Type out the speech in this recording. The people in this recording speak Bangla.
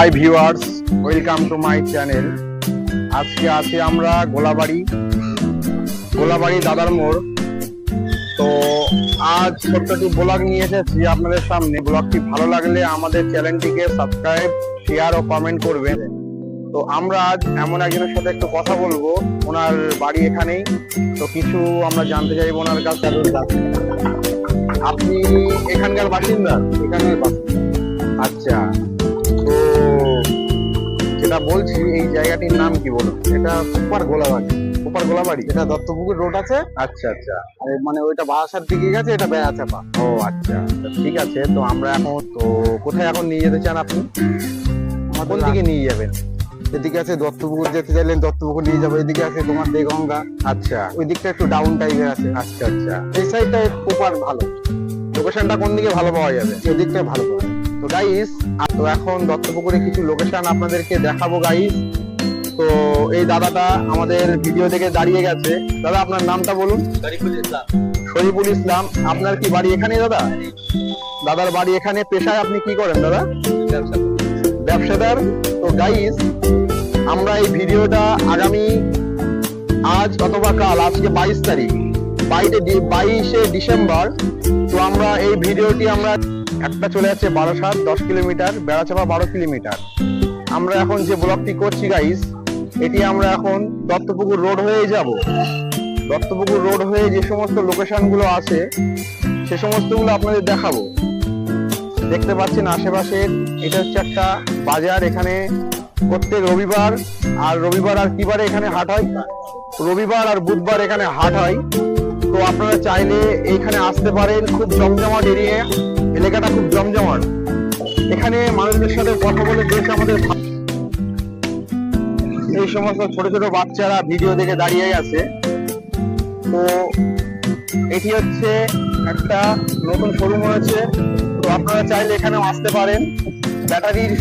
Hi viewers welcome to my channel আজকে আছি আমরা গোলাবাড়ি। গোলাবাড়ি দাদার মোড়। তো আজ ছোট্ট একটি ব্লগ নিয়ে এসেছি আপনাদের সামনে। ব্লগটি ভালো লাগলে আমাদের চ্যানেলটিকে সাবস্ক্রাইব শেয়ার ও কমেন্ট করবেন। তো আমরা আজ এমন একজনের সাথে একটু কথা বলব। ওনার বাড়ি এখানেই। তো কিছু আমরা জানতে চাইব ওনার কাছে আপনি এখানকার বাসিন্দা? এখানে আচ্ছা। তো যেটা বলছি এই জায়গাটির নাম কি বলুন? এটা সুপার গোলাবাড়ি। সুপার গোলাবাড়ি? এটা দত্তপুকুর রোড আছে। আচ্ছা আচ্ছা। আর মানে ওইটা বাসার দিকে গেছে এটা বেড়া চাপা ও আচ্ছা। ঠিক আছে তো আমরা এখন তো কোথায় এখন নিয়ে যেতে চান আপনি? কোন দিকে নিয়ে যাবেন? এদিকে আছে দত্তপুকুর যেতে চাইলেন দত্তপুকুর নিয়ে যাব। এদিকে আছে তোমার দেগঙ্গা। আচ্ছা। ওই দিকটা একটু ডাউন টাইপের আছে। আচ্ছা আচ্ছা। এই সাইডটা প্রপার ভালো। লোকেশনটা কোন দিকে ভালো পাওয়া যাবে? এদিকটা ভালো পাওয়া যায়। তো গাইস তো এখন দত্তপুকুরে কিছু লোকেশন আপনাদেরকে দেখাবো গাইস তো এই দাদাটা আমাদের ভিডিও দেখে দাঁড়িয়ে গেছে। দাদা আপনার নামটা বলুন? শরীফুল ইসলাম। শরীফুল ইসলাম আপনার কি বাড়ি এখানে দাদা? দাদার বাড়ি এখানে পেশায় আপনি কি করেন দাদা? ব্যবসাদার। তো গাইস আমরা এই ভিডিওটা আগামী আজ অথবা কাল আজকে বাইশ তারিখ বাইশে ডিসেম্বর তো আমরা এই ভিডিওটি আমরা একটা চলে যাচ্ছে বারোসাত দশ কিলোমিটার বেড়াচাপা বারো কিলোমিটার। আমরা এখন যে ব্লকটি করছি গাইস এটি আমরা এখন দত্তপুকুর রোড হয়ে যাব। দত্তপুকুর রোড হয়ে যে সমস্ত লোকেশনগুলো আছে, সে সমস্তগুলো আপনাদের দেখাবো। দেখতে পাচ্ছেন আশেপাশের, এটা হচ্ছে একটা বাজার, এখানে প্রত্যেক রবিবার, আর রবিবার আর কি বারে এখানে হাট হয়? রবিবার আর বুধবার এখানে হাট হয়। তো আপনারা চাইলে এইখানে আসতে পারেন, খুব জমজমাট এরিয়া এলাকাটা খুব জমজমাট। এখানে মানুষদের সাথে কথা বলে বেশ আমাদের এই সমস্ত ছোট ছোট বাচ্চারা ভিডিও দেখে দাঁড়িয়ে আছে। তো এটি হচ্ছে একটা নতুন শোরুম হয়েছে তো আপনারা চাইলে এখানেও আসতে পারেন। ব্যাটারির